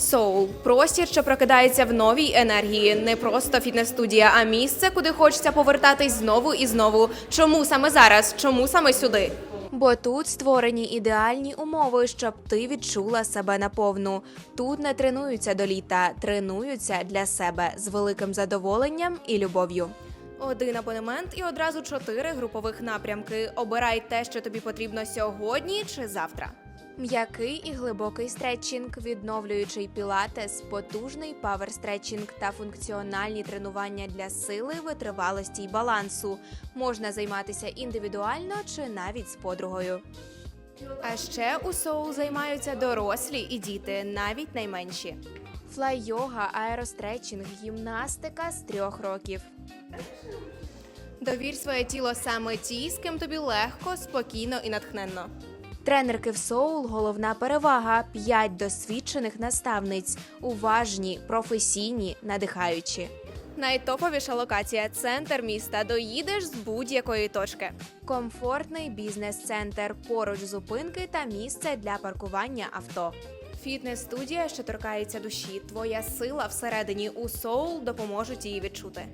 Соул простір, що прокидається в новій енергії, не просто фітнес-студія, а місце, куди хочеться повертатись знову і знову. Чому саме зараз? Чому саме сюди? Бо тут створені ідеальні умови, щоб ти відчула себе наповну. Тут не тренуються до літа, тренуються для себе з великим задоволенням і любов'ю. Один абонемент і одразу чотири групових напрямки. Обирай те, що тобі потрібно сьогодні чи завтра. М'який і глибокий стретчинг, відновлюючий пілатес, потужний павер-стретчинг та функціональні тренування для сили, витривалості й балансу. Можна займатися індивідуально чи навіть з подругою. А ще у соул займаються дорослі і діти, навіть найменші. Флай-йога, аеростретчинг, гімнастика з трьох років. Довір своє тіло саме тій, з ким тобі легко, спокійно і натхненно. Тренерки в Соул головна перевага: п'ять досвідчених наставниць, уважні, професійні, надихаючі. Найтоповіша локація центр міста. Доїдеш з будь-якої точки. Комфортний бізнес-центр, поруч зупинки та місце для паркування авто. Фітнес-студія, що торкається душі. Твоя сила всередині у Соул допоможуть її відчути.